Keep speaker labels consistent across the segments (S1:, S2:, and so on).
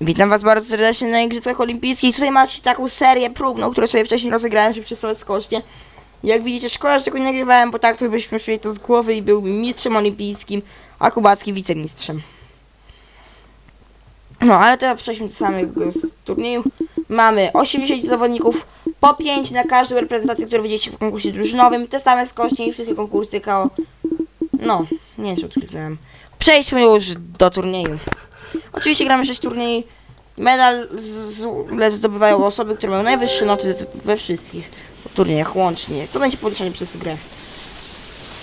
S1: Witam was bardzo serdecznie na Igrzyskach Olimpijskich. Tutaj macie taką serię próbną, którą sobie wcześniej rozegrałem, żeby przedstawiać skocznie. Jak widzicie, szkoda, że tego nie nagrywałem, bo tak to byśmy szli to z głowy i byłbym mistrzem olimpijskim, a Kubacki wicemistrzem. No, ale teraz przejdźmy do samego turnieju. Mamy 80 zawodników, po 5 na każdą reprezentację, którą widzicie w konkursie drużynowym. Te same skocznie i wszystkie konkursy KO. No, nie wiem, czy odkliknąłem. Przejdźmy już do turnieju. Oczywiście gramy 6 turniej. Medal z, z, zdobywają osoby, które mają najwyższe noty we wszystkich turniejach łącznie. To będzie podliczane przez grę.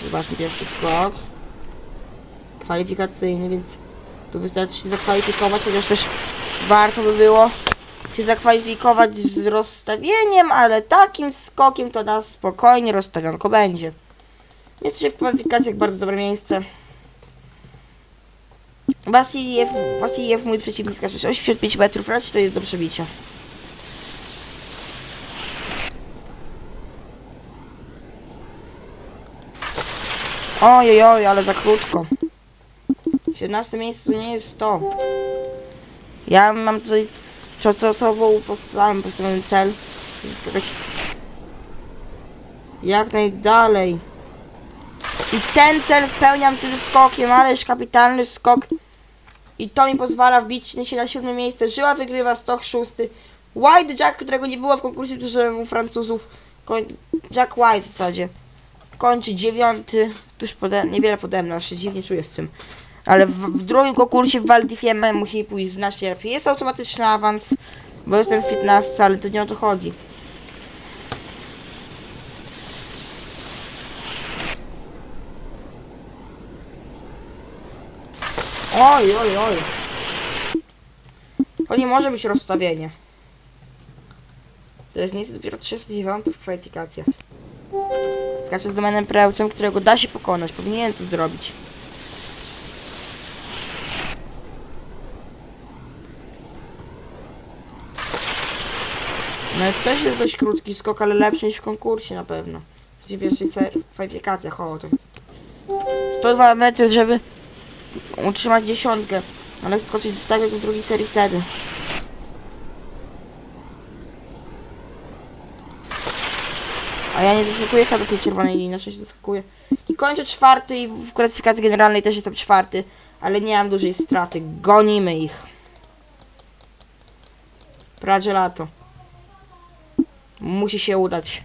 S1: Zobaczmy pierwszy skok. Kwalifikacyjny, więc tu wystarczy się zakwalifikować, chociaż też warto by było się zakwalifikować z rozstawieniem, ale takim skokiem to na spokojnie rozstawionko będzie. Jesteście w kwalifikacjach bardzo dobre miejsce. Wasiliew, Wasiliew mój przeciwnik skacze 85 metrów, raczej to jest do przebicia. Oj, oj, ale za krótko. 17 miejsce to nie jest to. Ja mam tutaj co, co sobą postawiłem postawiony cel, skakać jak najdalej. I ten cel spełniam tym skokiem, ależ kapitalny skok. I to mi pozwala wbić się na siódme miejsce. Żyła wygrywa 106. White Jack, którego nie było w konkursie u Francuzów. Jack White w zasadzie. Kończy dziewiąty. Tuż pode... niewiele pode mną, się dziwnie czuję z tym. Ale w, w drugim konkursie w Val di Fiemme musi pójść znacznie lepiej. Jest automatyczny awans, bo jestem w 15, ale to nie o to chodzi. Oj, oj, oj. To nie może być rozstawienie. To jest niestety dopiero 39 w kwalifikacjach. Skaczę z domenem prełcem, którego da się pokonać. Powinienem to zrobić. No to też jest dość krótki skok, ale lepszy niż w konkursie na pewno. W pierwszej kwalifikacjach, o to. 102 metry, żeby utrzymać dziesiątkę, ale skoczyć tak jak w drugiej serii wtedy. A ja nie zaskakuję chyba do tej czerwonej linii, znaczy się zaskakuję. I kończę czwarty i w klasyfikacji generalnej też jestem czwarty, ale nie mam dużej straty. Gonimy ich. Pradzie lato. Musi się udać.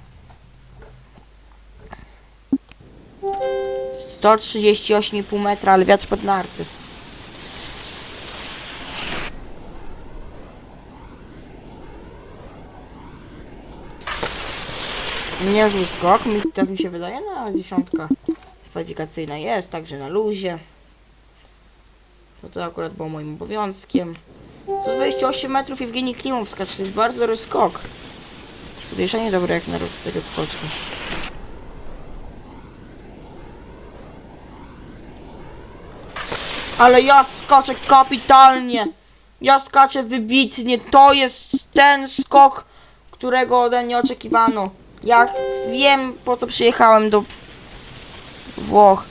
S1: 138,5 metra, ale wiatr pod narty. Niezły skok, mi, tak mi się wydaje, no ale dziesiątka kwalifikacyjna jest, także na luzie. No to akurat było moim obowiązkiem. 128 metrów Jewgeni Klimow skacze, to jest bardzo dobry skok. Podejrzenie dobre jak na tego. Ale ja skaczę kapitalnie. Ja skaczę wybitnie. To jest ten skok, którego ode mnie oczekiwano. Ja wiem po co przyjechałem do Włoch.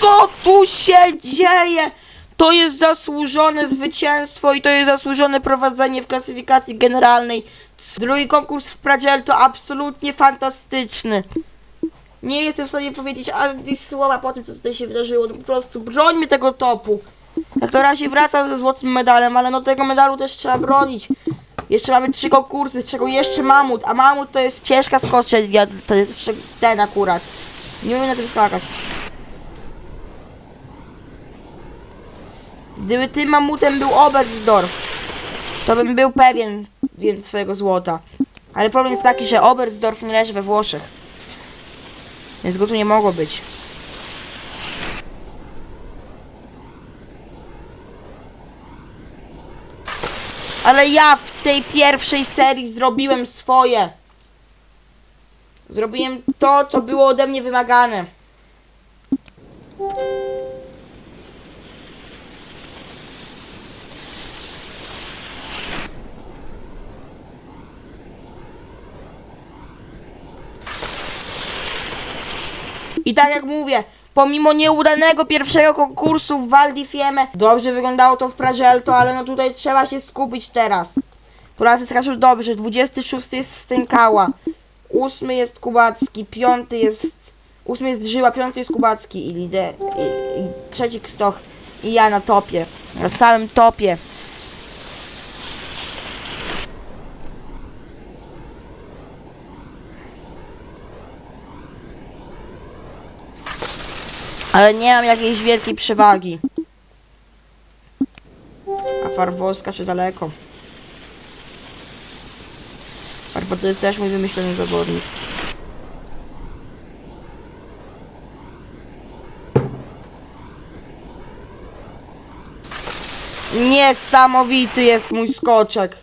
S1: Co tu się dzieje? To jest zasłużone zwycięstwo i to jest zasłużone prowadzenie w klasyfikacji generalnej. Drugi konkurs w Pradziel to absolutnie fantastyczny. Nie jestem w stanie powiedzieć ani słowa po tym, co tutaj się wydarzyło. No po prostu brońmy tego topu. Jak to razie wracam ze złotym medalem, ale no tego medalu też trzeba bronić. Jeszcze mamy trzy konkursy, z czego jeszcze mamut, a mamut to jest ciężka skoczenia, ten akurat. Nie umiem na tym skakać. Gdyby tym mamutem był Oberstdorf, to bym był pewien więc swojego złota. Ale problem jest taki, że Oberstdorf nie leży we Włoszech. Więc go tu nie mogło być. Ale ja w tej pierwszej serii zrobiłem swoje. Zrobiłem to, co było ode mnie wymagane. I tak jak mówię, pomimo nieudanego pierwszego konkursu w Val di Fiemme, dobrze wyglądało to w Prażelto, ale no tutaj trzeba się skupić teraz. Polacy skaczą dobrze, 26 jest Stękała, 8 jest Kubacki, 5 jest... 8 jest Żyła, 5 jest Kubacki i, lider, i, i trzeci Stoch i ja na topie, na samym topie. Ale nie mam jakiejś wielkiej przewagi. A Farwoska czy daleko? Farwo to jest też mój wymyślony zawodnik. Niesamowity jest mój skoczek.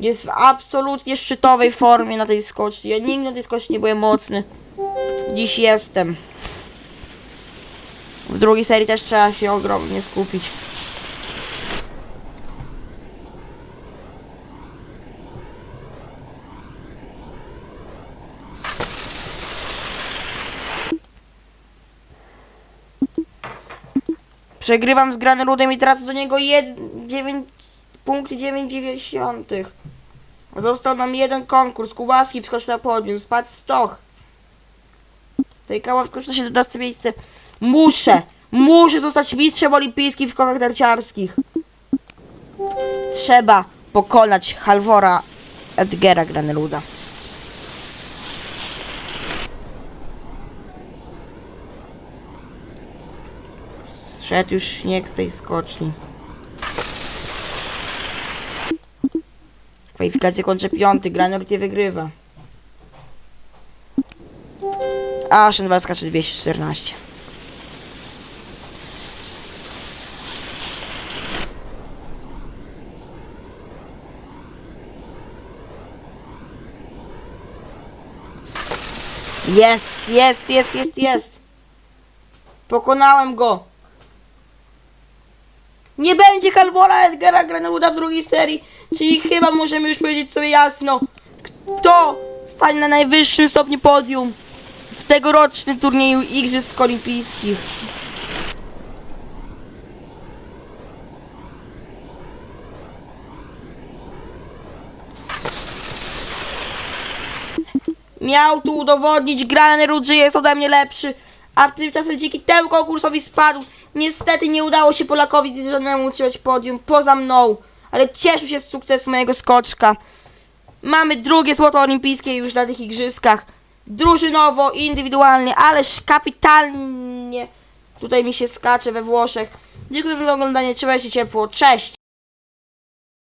S1: Jest w absolutnie szczytowej formie na tej skoczni. Ja nigdy na tej skoczni nie byłem mocny. Dziś jestem. W drugiej serii też trzeba się ogromnie skupić. Przegrywam z Graneludem i tracę do niego 9 punkt 90. Został nam jeden konkurs. Kubaski wskoczył na podium. Spadł Stoch. Tejkała wskoczył na 17 miejsce. Muszę, muszę zostać mistrzem olimpijskim w skokach narciarskich. Trzeba pokonać Halvora Edgera Graneluda. Zszedł już śnieg z tej skoczni. Kwalifikację kończę piąty, Granelud nie wygrywa. A, Szenwal skacze 214. Jest, jest, jest, jest, jest. Pokonałem go. Nie będzie Halvora Edgara Graneluda w drugiej serii, czyli chyba możemy już powiedzieć sobie jasno, kto stanie na najwyższym stopniu podium w tegorocznym turnieju Igrzysk Olimpijskich. Miał tu udowodnić Granerud, że jest ode mnie lepszy, a tymczasem dzięki temu konkursowi spadł. Niestety nie udało się Polakowi żadnemu utrzymać podium poza mną, ale cieszył się z sukcesu mojego skoczka. Mamy drugie złoto olimpijskie już na tych igrzyskach. Drużynowo, indywidualnie, ależ kapitalnie tutaj mi się skacze we Włoszech. Dziękuję za oglądanie, trzymajcie się ciepło, cześć!